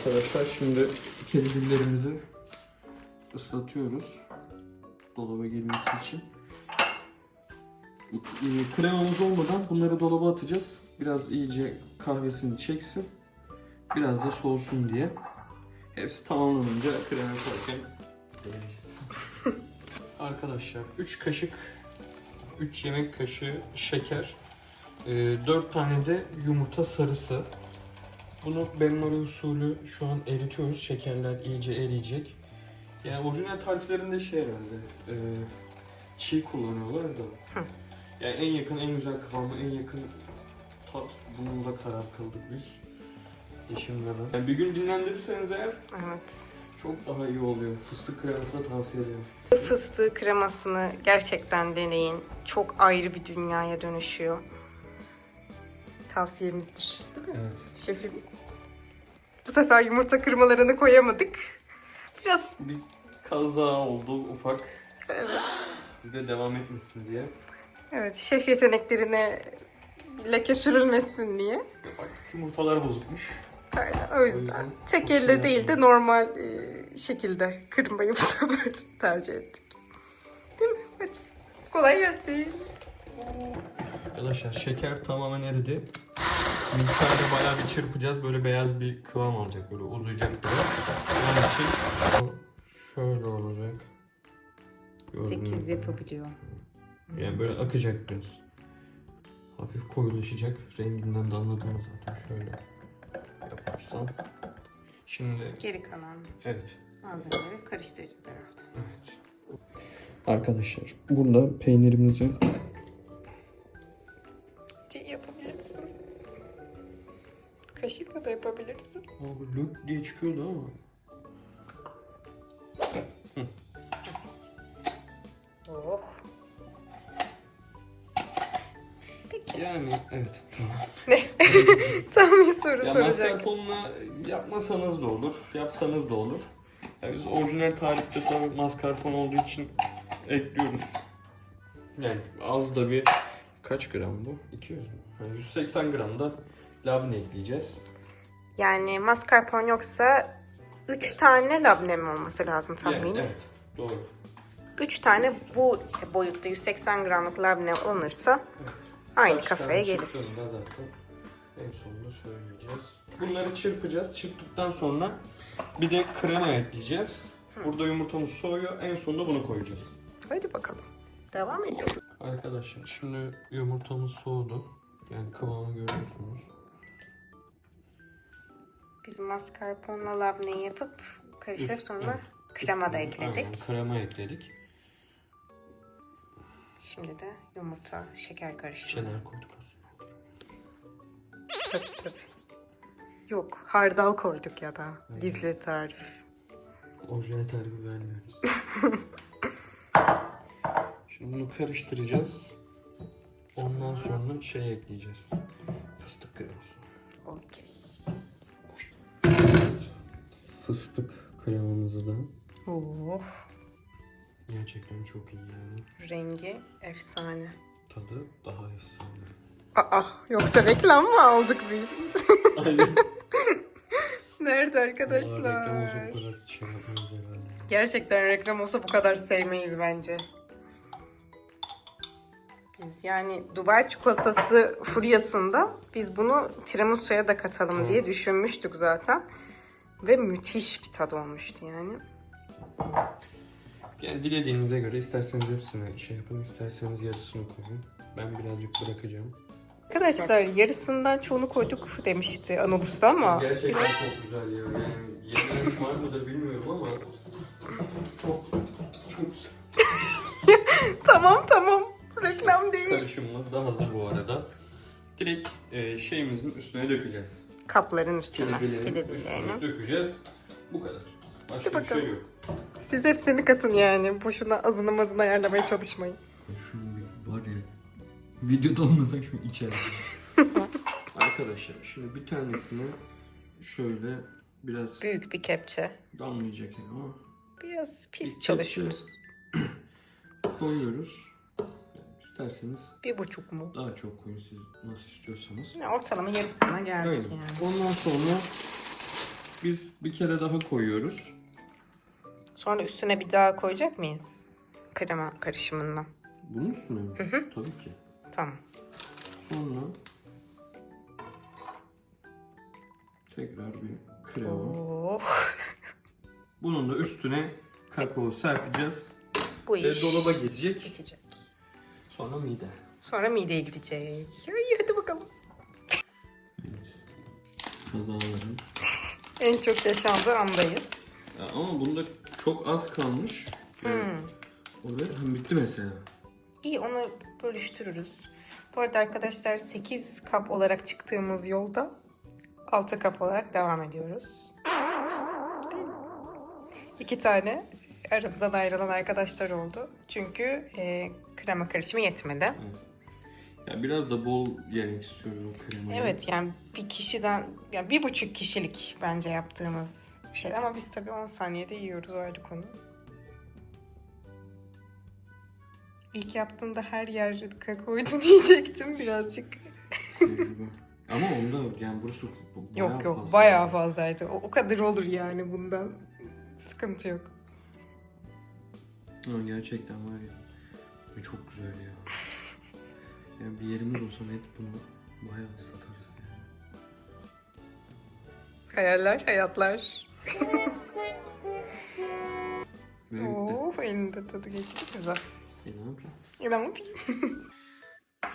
Arkadaşlar şimdi kedicillerimizi ıslatıyoruz. Dolaba girmesi için. Ee, Kremamız olmadan bunları dolaba atacağız. Biraz iyice kahvesini çeksin. Biraz da soğusun diye. Hepsi tamamlanınca krema koyarken. Arkadaşlar 3 kaşık 3 yemek kaşığı şeker, 4 tane de yumurta sarısı. Bunu benmari usulü şu an eritiyoruz. Şekerler iyice eriyecek. Yani orijinal tariflerinde şey herhalde e, çiğ kullanıyorlar da. Yani en yakın, en güzel kıvamı, en yakın tat bununla karar kıldık biz. Eşimle ben. Yani bir gün dinlendirirseniz eğer Evet. çok daha iyi oluyor. Fıstık kremasını tavsiye ederim. Fıstığı kremasını gerçekten deneyin. Çok ayrı bir dünyaya dönüşüyor. Tavsiyemizdir. Değil mi? Evet. Şefim. Bu sefer yumurta kırmalarını koyamadık. Biraz Bir kaza oldu ufak. evet. Bir de devam etmesin diye. Evet, şef yeteneklerine leke sürülmesin diye. Artık yumurtalar bozukmuş. Aynen, o yüzden yüzden tek elle şey değil de normal e, şekilde kırmayı bu sefer tercih ettik. Değil mi? Hadi. Kolay gelsin. Arkadaşlar şeker tamamen eridi. Miktarda bayağı bir çırpacağız. Böyle beyaz bir kıvam alacak. Böyle uzayacak biraz. Onun için şöyle olacak. Gördüğünüz gibi. yapabiliyor. Yani böyle akacak biraz. Hafif koyulaşacak. Renginden de anladınız zaten. Şöyle yaparsam. Şimdi Geri kalan evet. malzemeleri karıştıracağız herhalde. Evet. Arkadaşlar burada peynirimizi yapabilirsin. Abi lök diye çıkıyordu ama. Oh. Yani evet tamam. Tam bir soru Ya soracak. mascarpone'la yapmasanız da olur, yapsanız da olur. Yani biz orijinal tarifte tabii mascarpone olduğu için ekliyoruz. Yani az da bir kaç gram bu? 200 mü? Yani 180 gram da labne ekleyeceğiz. Yani mascarpone yoksa 3 tane labne mi olması lazım tahmini? Yani, evet doğru. 3 tane bu boyutta 180 gramlık labne alınırsa aynı Kaç kafaya gelir. zaten en sonunda söyleyeceğiz. Bunları çırpacağız. Çırptıktan sonra bir de krema ekleyeceğiz. Burada yumurtamız soğuyor. En sonunda bunu koyacağız. Hadi bakalım. Devam ediyoruz. Arkadaşlar şimdi yumurtamız soğudu. Yani kıvamı görüyorsunuz. Biz mascarpone'la labneyi yapıp karıştırıp Üst- sonra evet. krema da Üstüne- ekledik. Aynen, krema ekledik. Şimdi de yumurta, şeker karışımı. Cheddar koyduk aslında. Tabii tabii. Yok, hardal koyduk ya da. Gizli tarif. Orijinal tarifi vermiyoruz. Şimdi bunu karıştıracağız. Ondan sonra şey ekleyeceğiz. Fıstık kremasını. Fıstık kremamızı da Oh, gerçekten çok iyi yani. rengi efsane. Tadı daha efsane. Aa, yoksa reklam mı aldık biz? Aynen. Nerede Vallahi reklam arkadaşlar? olsa bu kadar şey herhalde. Gerçekten reklam olsa bu kadar sevmeyiz bence. Biz yani Dubai çikolatası furyasında biz bunu tiramisu'ya da katalım diye düşünmüştük zaten. Ve müthiş bir tadı olmuştu yani. Yani dilediğinize göre isterseniz hepsini şey yapın, isterseniz yarısını koyun. Ben birazcık bırakacağım. Arkadaşlar yarısından çoğunu koyduk demişti Anıl Usta ama Gerçekten çok güzel ya. Yani yemeğiniz var mıdır bilmiyorum ama çok çok güzel. tamam tamam reklam değil. Karışımımız da hazır bu arada. Direkt e, şeyimizin üstüne dökeceğiz. Kapların üstüne, kediklerini. üstüne dökeceğiz. Bu kadar. Başka bir bakalım. şey yok. Siz hepsini katın yani. Boşuna azını mazını ayarlamaya çalışmayın. Şunu bir var ya videoda olmasak şunu içerim. Arkadaşlar şimdi bir tanesini şöyle biraz Büyük bir kepçe. damlayacak yani ama Biraz bir pis kepçe çalışıyoruz. koyuyoruz. İsterseniz Bir buçuk mu? daha çok koyun siz nasıl istiyorsanız. Ya ortalama yarısına geldik Aynen. yani. Ondan sonra biz bir kere daha koyuyoruz. Sonra üstüne bir daha koyacak mıyız? Krema karışımından. Bunun üstüne mi? Tabii ki. Tamam. Sonra tekrar bir krema. Oh, Bunun da üstüne kakao serpeceğiz. bu Ve iş dolaba geçecek. bitecek. Sonra mide. Sonra mideye gidecek. Ay, hadi bakalım. Kazalarım. En çok yaşandığı andayız. Ya ama bunda çok az kalmış. Yani Hmm. O da hem bitti mesela. İyi onu bölüştürürüz. Bu arada arkadaşlar 8 kap olarak çıktığımız yolda 6 kap olarak devam ediyoruz. İki tane aramızdan ayrılan arkadaşlar oldu. Çünkü e, krema karışımı yetmedi. Ya biraz da bol yemek istiyoruz o kremayı. Evet yani bir kişiden, yani bir buçuk kişilik bence yaptığımız şey. Ama biz tabii 10 saniyede yiyoruz o ayrı konu. İlk yaptığında her yer kakaoydu diyecektim birazcık. Ama onda yani burası bayağı Yok yok fazla. bayağı fazlaydı. O, o kadar olur yani bundan. Sıkıntı yok. Ha, gerçekten var ya. Çok güzel ya. yani bir yerimiz olsa net bunu bayağı satarız yani. Hayaller, hayatlar. Ve bitti. Oo, elinde tadı geçti. Güzel. E ne yapayım? Ne yapayım?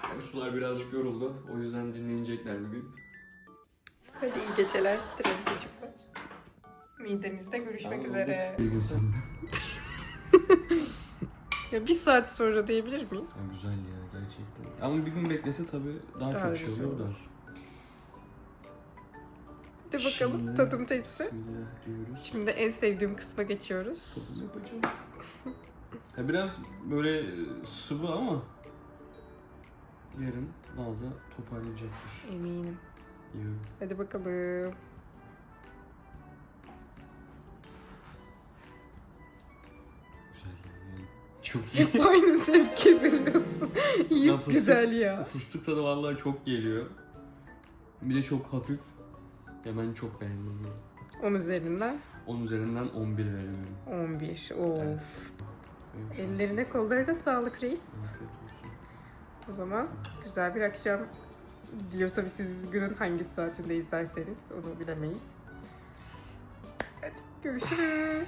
Yani sular birazcık yoruldu. O yüzden dinlenecekler bugün. Hadi iyi geceler çocuklar. Midemizde görüşmek üzere. Bir gün Ya bir saat sonra diyebilir miyiz? Ya güzel ya gerçekten. Ama bir gün beklese tabii daha, Daha çok şey güzel olur da. olur. Hadi bakalım Şimdi- tadım testi. Bismillah diyoruz. Şimdi en sevdiğim kısma geçiyoruz. Tadım yapacağım. ya biraz böyle sıvı ama yarın daha da toparlayacaktır. Eminim. Yiyorum. Hadi bakalım. Çok iyi. Aynı tepki veriyorsun. Ya fıstık- güzel ya. Fıstık tadı vallahi çok geliyor. Bir de çok hafif. Ya ben çok beğendim. bunu. 10 üzerinden 10 üzerinden 11 veriyorum. 11. Oo. Evet. Benim şansım. Ellerine kollarına sağlık reis. Afiyet olsun. O zaman güzel bir akşam diliyorsa tabii siz günün hangi saatinde izlerseniz onu bilemeyiz. Hadi görüşürüz.